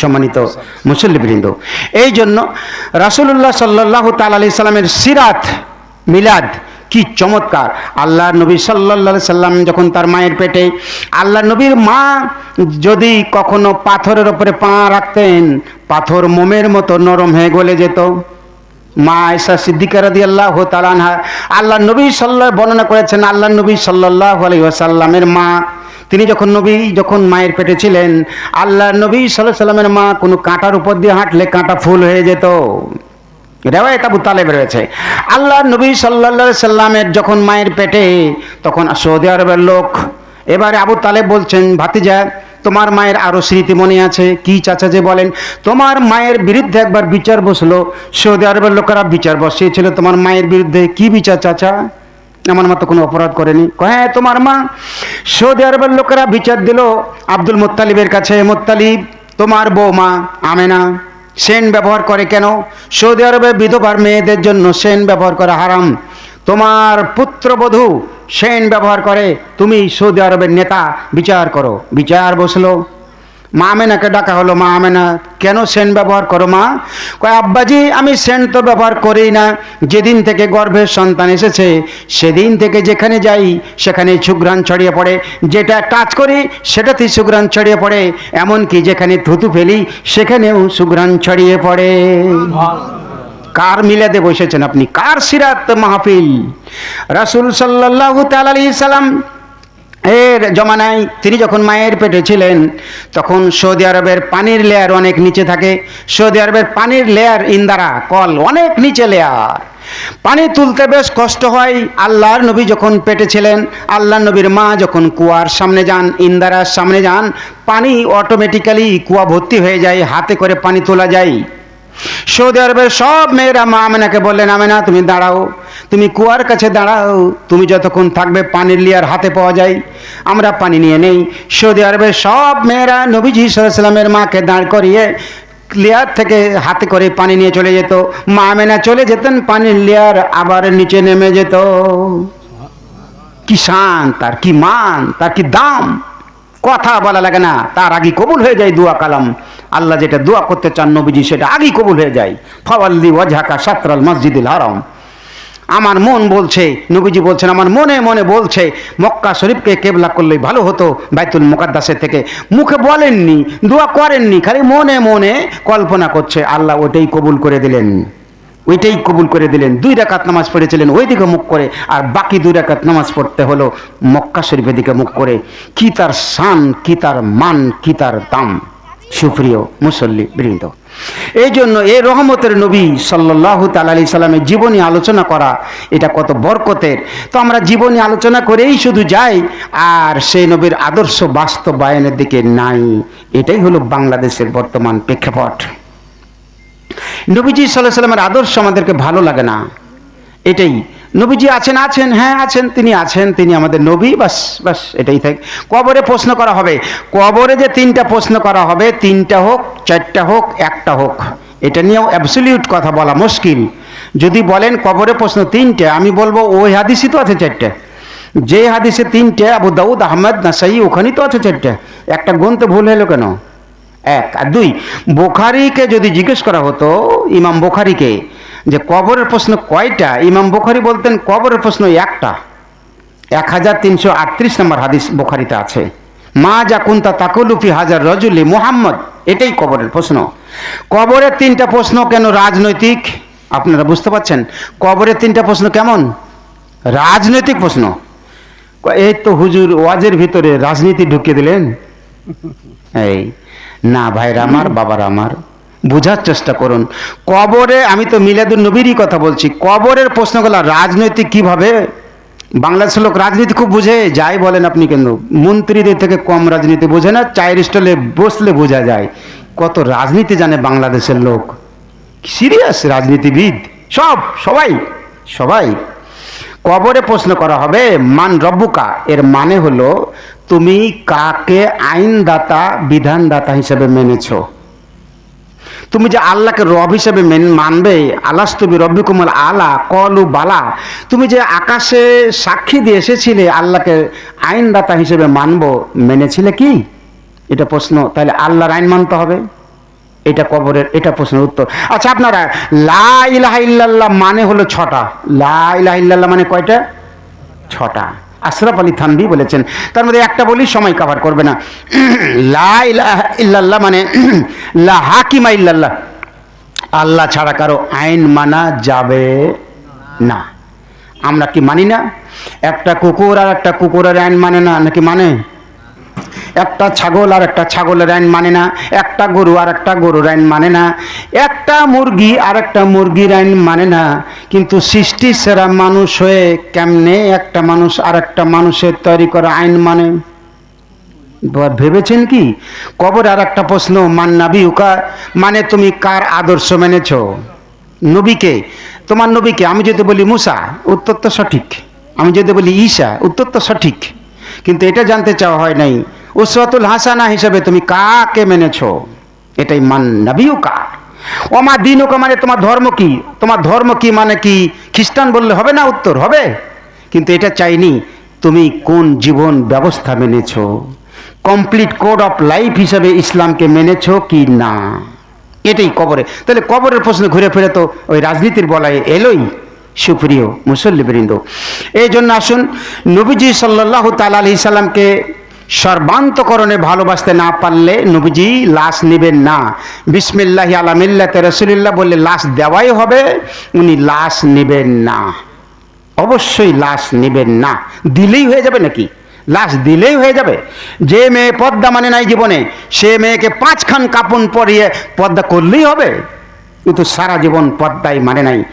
সম্মানিত মুসল্লিবৃন্দ। এই জন্য রাসুল্লাহ সাল্লাহ তাল সাল্লামের সিরাত মিলাদ কি চমৎকার। আল্লাহ নবী সাল্লা সাল্লাম যখন তার মায়ের পেটে আল্লাহ নবীর মা যদি কখনো পাথরের ওপরে পা রাখতেন, পাথর মোমের মতো নরম হয়ে গলে যেত। মা আয়সা সিদ্দিকা রাদি আল্লাহ তালানহা আল্লাহ নবী সাল্লাহ বর্ণনা করেছেন আল্লাহ নবী সাল্লাহ আলাই ওয়াসাল্লামের মা তিনি যখন নবী, যখন মায়ের পেটে ছিলেন, আল্লাহ নবী সাল্লাহ সাল্লামের মা কোনো কাঁটার উপর দিয়ে হাঁটলে কাঁটা ফুল হয়ে যেত। রেওয়ায়ত আবু তালেব রয়েছে। আল্লাহ নবী সাল্লা সাল্লামের যখন মায়ের পেটে, তখন সৌদি আরবের লোক, এবারে আবু তালেব বলছেন, ভাতিজা, তোমার মায়ের আরও স্মৃতি মনে আছে? কি চাচা যে বলেন, তোমার মায়ের বিরুদ্ধে একবার বিচার বসল। সৌদি আরবের লোকেরা বিচার বসিয়েছিল, তোমার মায়ের বিরুদ্ধে কি বিচার চাচা? আমার মতো কোনো অপরাধ করেনি। হ্যাঁ তোমার মা। সৌদি আরবের লোকেরা বিচার দিল, আব্দুল মোত্তালিবের কাছে, মোত্তালিব, তোমার বৌমা আমেনা, সেন ব্যবহার করে কেন? সৌদি আরবে বিধবার মেয়েদের জন্য সেন ব্যবহার করা হারাম। তোমার পুত্রবধূ সেন ব্যবহার করে, তুমি সৌদি আরবের নেতা, বিচার করো। বিচার বসল। মা আমেনাকে ডাকা হলো, মা আমেনা, কেন সেন ব্যবহার করো মা? কয়, আব্বাজি, আমি সেন তো ব্যবহার করি না। যেদিন থেকে গর্ভের সন্তান এসেছে, সেদিন থেকে যেখানে যাই সেখানে সুগ্রাণ ছড়িয়ে পড়ে। যেটা টাচ করি, সেটাতেই সুগ্রাণ ছড়িয়ে পড়ে। এমনকি যেখানে থুতু ফেলি, সেখানেও সুগ্রাণ ছড়িয়ে পড়ে। কার মিলাদে বসেছেন আপনি? কার সিরাত মাহফিল? রাসুল সাল্লাহ তালি সাল্লাম এর জমানায় তিনি যখন মায়ের পেটে ছিলেন, তখন সৌদি আরবের পানির লেয়ার অনেক নিচে থাকে। সৌদি আরবের পানির লেয়ার ইন্দারা, কল, অনেক নিচে লেয়ার পানি তুলতে বেশ কষ্ট হয়। আল্লাহর নবী যখন পেটে ছিলেন আল্লাহ নবীর মা যখন কুয়ার সামনে যান, ইন্দারার সামনে যান, পানি অটোমেটিক্যালি কুয়া ভর্তি হয়ে যায়, হাতে করে পানি তোলা যায়। সৌদি আরবের সব মেয়েরা মা আমেনাকে বললেন, আমেনা, তুমি দাঁড়াও। তুমি কুয়ার কাছে দাঁড়াও। তুমি যতক্ষণ থাকবে পানির লিয়ার হাতে পাওয়া যায়। আমরা পানি নিয়ে নেই। সৌদি আরবের সব মেয়েরা নবীজি সাল্লামের মাকে দাঁড় করিয়ে লেয়ার থেকে হাতে করে পানি নিয়ে চলে যেত। মা আমেনা চলে যেতেন, পানির লেয়ার আবার নিচে নেমে যেত। কি শান, তার কি মান, তার কি দাম? কথা বলা লাগে না। তার আগে কবুল হয়ে যায় দুয়া কালাম। আল্লাহ যেটা দোয়া করতে চান নবীজি, সেটা আগেই কবুল হয়ে যায়। ফওয়াল্লি ওয়াজহাকা সাতরাল মসজিদুল হারাম। আমার মন বলছে, নবীজি বলছেন, আমার মনে মনে বলছে, মক্কা শরীফকে কেবলা করলেই ভালো হতো বাইতুল মুকাদ্দাসের থেকে। মুখে বলেননি, দোয়া করেননি, খালি মনে মনে কল্পনা করছে, আল্লাহ ওটাই কবুল করে দিলেন। ওইটাই কবুল করে দিলেন। দুই রাকাত নামাজ পড়েছিলেন ওই দিকে মুখ করে, আর বাকি দুই রাকাত নামাজ পড়তে হলো মক্কা শরীফের দিকে মুখ করে। কি তার শান, কি তার মান, কি তার দাম? সুপ্রিয় মুসল্লি বৃন্দ। এই জন্য এই রহমতের নবী সাল্লাহ তালি সাল্লামের জীবনী আলোচনা করা, এটা কত বরকতের। তো আমরা জীবনী আলোচনা করেই শুধু যাই, আর সেই নবীর আদর্শ বাস্তবায়নের দিকে নাই। এটাই হলো বাংলাদেশের বর্তমান প্রেক্ষাপট। নবীজি সাল্লাহ সাল্লামের আদর্শ আমাদেরকে ভালো লাগে না। এটাই নবীজি আছেন আছেন হ্যাঁ আছেন, তিনি আছেন, তিনি আমাদের নবী, বাস বাস, এটাই থাক। কবরে প্রশ্ন করা হবে। কবরে যে তিনটা প্রশ্ন করা হবে, তিনটা হোক, চারটা হোক, একটা হোক, এটা নিয়েও অ্যাবসলিউট কথা বলা মুশকিল। যদি বলেন কবরে প্রশ্ন তিনটে, আমি বলব ওই হাদিসই তো আছে চারটে। যে হাদিসে তিনটে, আবু দাউদ, আহমদ, নাসাই, ওখানেই তো আছে চারটে। একটা গুনতে ভুল হলো কেন? এক আর দুই, বোখারিকে যদি জিজ্ঞেস করা হতো, ইমাম বোখারিকে যে কবরের প্রশ্ন কয়টা? ইমাম বোখারি বলতেন কবরের প্রশ্ন একটা। এক হাজার তিনশো আটত্রিশ নম্বর হাদিস বোখারিতে আছে। মা যা কুন্তা তাকুলুফি হাজার রজুলি মোহাম্মদ। এটাই কবরের প্রশ্ন। কবরের তিনটা প্রশ্ন কেন রাজনৈতিক? আপনারা বুঝতে পারছেন? কবরের তিনটা প্রশ্ন কেমন? রাজনৈতিক প্রশ্ন। এই তো হুজুর ওয়াজের ভিতরে রাজনীতি ঢুকিয়ে দিলেন। এই, না ভাইরা আমার, বাবার আমার। বোঝার চেষ্টা করুন। কবরে, আমি তো মিলাদুল নবীরই কথা বলছি, কবরের প্রশ্নগুলো রাজনৈতিক কীভাবে? বাংলাদেশের লোক রাজনীতি খুব বুঝে, যাই বলেন আপনি কেন? মন্ত্রীদের থেকে কম রাজনীতি বোঝে না, চায়ের স্টলে বসলে বোঝা যায়। কত রাজনীতি জানে বাংলাদেশের লোক। সিরিয়াস রাজনীতিবিদ, সব, সবাই সবাই। কবরে প্রশ্ন করা হবে, মান রব্বুকা, এর মানে হলো তুমি কাকে আইনদাতা, বিধানদাতা হিসেবে মেনেছো? তুমি যে আল্লাহকে রব হিসেবে মেন মানবে, আলাস্তবি রব্বি কুমল আলা, কলু বালা। তুমি যে আকাশে সাক্ষী দিয়ে এসেছিলে, আল্লাহকে আইনদাতা হিসেবে মানবো, মেনেছিলে কি? এটা প্রশ্ন, তাহলে আল্লাহর আইন মানতে হবে। এটা কবরের, এটা প্রশ্নের উত্তর। আচ্ছা আপনারা, লা ইলাহা ইল্লাল্লাহ মানে হলো ছটা। লা ইলাহা ইল্লাল্লাহ মানে কয়টা? ছটা। আশরাফ আলী থানভি বলেছেন। তার মধ্যে একটা বলি সময় কভার করবে না। লা ইল্লাল্লাহ মানে লা হাকিমা ইল্লাল্লাহ। আল্লাহ ছাড়া কারও আইন মানা যাবে না। আমরা কি মানি না? একটা কুকুর আর একটা কুকুরের আইন মানে না, নাকি মানে? একটা ছাগল আর একটা ছাগলের আইন মানে না, একটা গরু আর একটা গরুর আইন মানে না, একটা মুরগি আর একটা মুরগির আইন মানে না। কিন্তু সৃষ্টি সেরা মানুষ হয়ে কেমনে একটা মানুষ আর একটা মানুষের তৈরি করা আইন মানে? ভেবেছেন কি? কবর আর একটা প্রশ্ন, মান নাবি উকা মানে তুমি কার আদর্শ মেনেছ? নবীকে, তোমার নবীকে, আমি যদি বলি মুসা, উত্তর তো সঠিক। আমি যদি বলি ঈশা, উত্তর তো সঠিক। কিন্তু এটা জানতে চাওয়া হয় নাই। উসরাতুল হাসানা হিসেবে তুমি কাকে মেনেছ? এটাই মান নাবি উকা ওমা দিন ওকা মানে তোমার ধর্ম কি? তোমার ধর্ম কি মানে কি? খ্রিস্টান বললে হবে না উত্তর? হবে। কিন্তু এটা চাইনি, তুমি কোন জীবন ব্যবস্থা মেনেছো? কমপ্লিট কোড অফ লাইফ হিসাবে ইসলামকে মেনেছো কি না? এটাই কবরে। তাহলে কবরের প্রশ্ন ঘুরে ফিরে তো ওই রাজনীতির বলায় এলোই। সুপ্রিয় মুসল্লিবৃন্দ, এই জন্য আসুন, নবীজি সাল্লাহ তাল আলি সাল্লামকে সর্বান্তকরণে ভালোবাসতে না পারলে নবীজি লাশ নেবেন না। বিসমিল্লাহ আলামিল্লাতে রসুলিল্লাহ বললে, লাশ দেওয়াই হবে, উনি লাশ নেবেন না। অবশ্যই লাশ নেবেন না। দিলেই হয়ে যাবে নাকি? লাশ দিলেই হয়ে যাবে। যে মেয়ে পদ্মা মানে নাই জীবনে, সে মেয়েকে পাঁচখান কাপড় পরিয়ে পদ্মা করলেই হবে। কিন্তু সারা জীবন পদ্মাই মানে নাই।